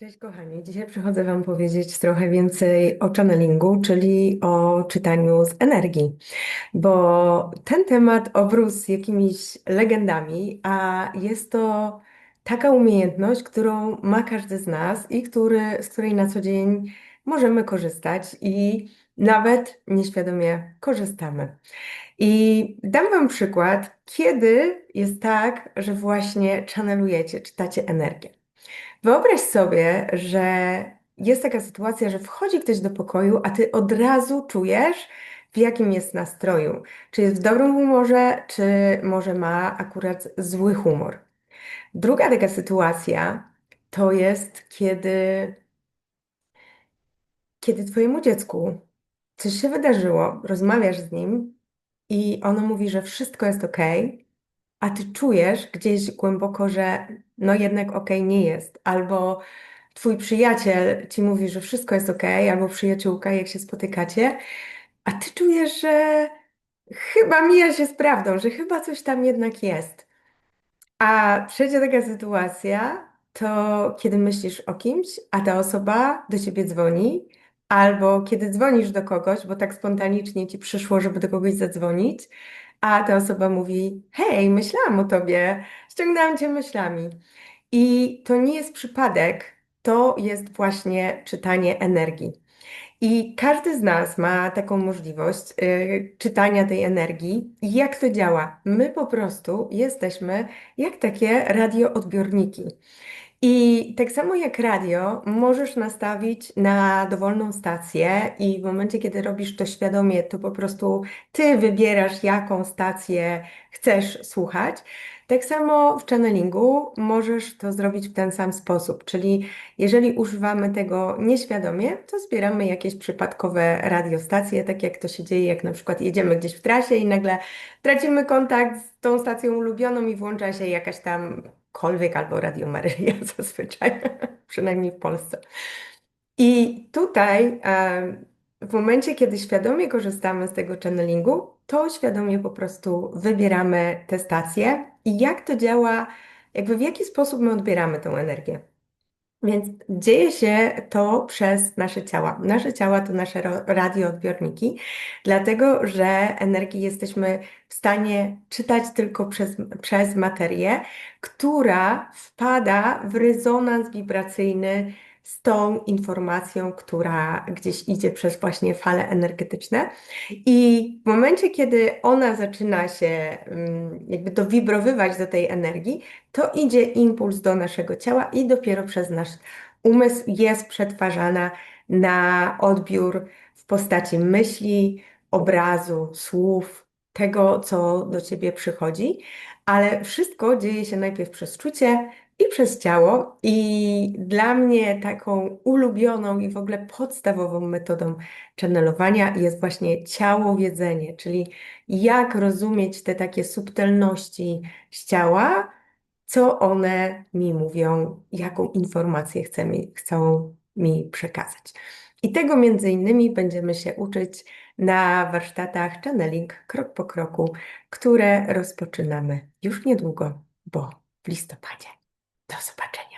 Cześć kochani, dzisiaj przychodzę Wam powiedzieć trochę więcej o channelingu, czyli o czytaniu z energii, bo ten temat obrósł jakimiś legendami, a jest to taka umiejętność, którą ma każdy z nas i który, z której na co dzień możemy korzystać i nawet nieświadomie korzystamy. I dam Wam przykład, kiedy jest tak, że właśnie channelujecie, czytacie energię. Wyobraź sobie, że jest taka sytuacja, że wchodzi ktoś do pokoju, a ty od razu czujesz, w jakim jest nastroju. Czy jest w dobrym humorze, czy może ma akurat zły humor. Druga taka sytuacja to jest, kiedy, kiedy twojemu dziecku coś się wydarzyło, rozmawiasz z nim i ono mówi, że wszystko jest ok, a ty czujesz gdzieś głęboko, że no jednak okej nie jest, albo twój przyjaciel ci mówi, że wszystko jest okej, albo przyjaciółka, jak się spotykacie, a ty czujesz, że chyba mija się z prawdą, że chyba coś tam jednak jest. A trzecia taka sytuacja to kiedy myślisz o kimś, a ta osoba do ciebie dzwoni, albo kiedy dzwonisz do kogoś, bo tak spontanicznie ci przyszło, żeby do kogoś zadzwonić, a ta osoba mówi: Hej, myślałam o tobie, ściągnęłam cię myślami. I to nie jest przypadek, to jest właśnie czytanie energii. I każdy z nas ma taką możliwość y, czytania tej energii. I jak to działa? My po prostu jesteśmy jak takie radioodbiorniki. I tak samo jak radio, możesz nastawić na dowolną stację, i w momencie, kiedy robisz to świadomie, to po prostu ty wybierasz, jaką stację chcesz słuchać. Tak samo w channelingu możesz to zrobić w ten sam sposób, czyli jeżeli używamy tego nieświadomie, to zbieramy jakieś przypadkowe radiostacje, tak jak to się dzieje, jak na przykład jedziemy gdzieś w trasie i nagle tracimy kontakt z tą stacją ulubioną i włącza się jakaś tam kolwiek albo Radio Maryja zazwyczaj, przynajmniej w Polsce. I tutaj w momencie, kiedy świadomie korzystamy z tego channelingu, to świadomie po prostu wybieramy te stacje i jak to działa, jakby w jaki sposób my odbieramy tę energię. Więc dzieje się to przez nasze ciała. Nasze ciała to nasze radioodbiorniki, dlatego że energii jesteśmy w stanie czytać tylko przez, przez materię, która wpada w rezonans wibracyjny z tą informacją, która gdzieś idzie przez właśnie fale energetyczne. I momencie, kiedy ona zaczyna się mm, jakby dowibrowywać do tej energii, to idzie impuls do naszego ciała i dopiero przez nasz umysł jest przetwarzana na odbiór w postaci myśli, obrazu, słów, tego, co do ciebie przychodzi, ale wszystko dzieje się najpierw przez czucie i przez ciało. I dla mnie taką ulubioną i w ogóle podstawową metodą channelowania jest właśnie ciałowiedzenie, czyli jak rozumieć te takie subtelności z ciała, co one mi mówią, jaką informację chcę mi, chcą mi przekazać. I tego między innymi będziemy się uczyć na warsztatach Channeling krok po kroku, które rozpoczynamy już niedługo, bo w listopadzie. Do zobaczenia.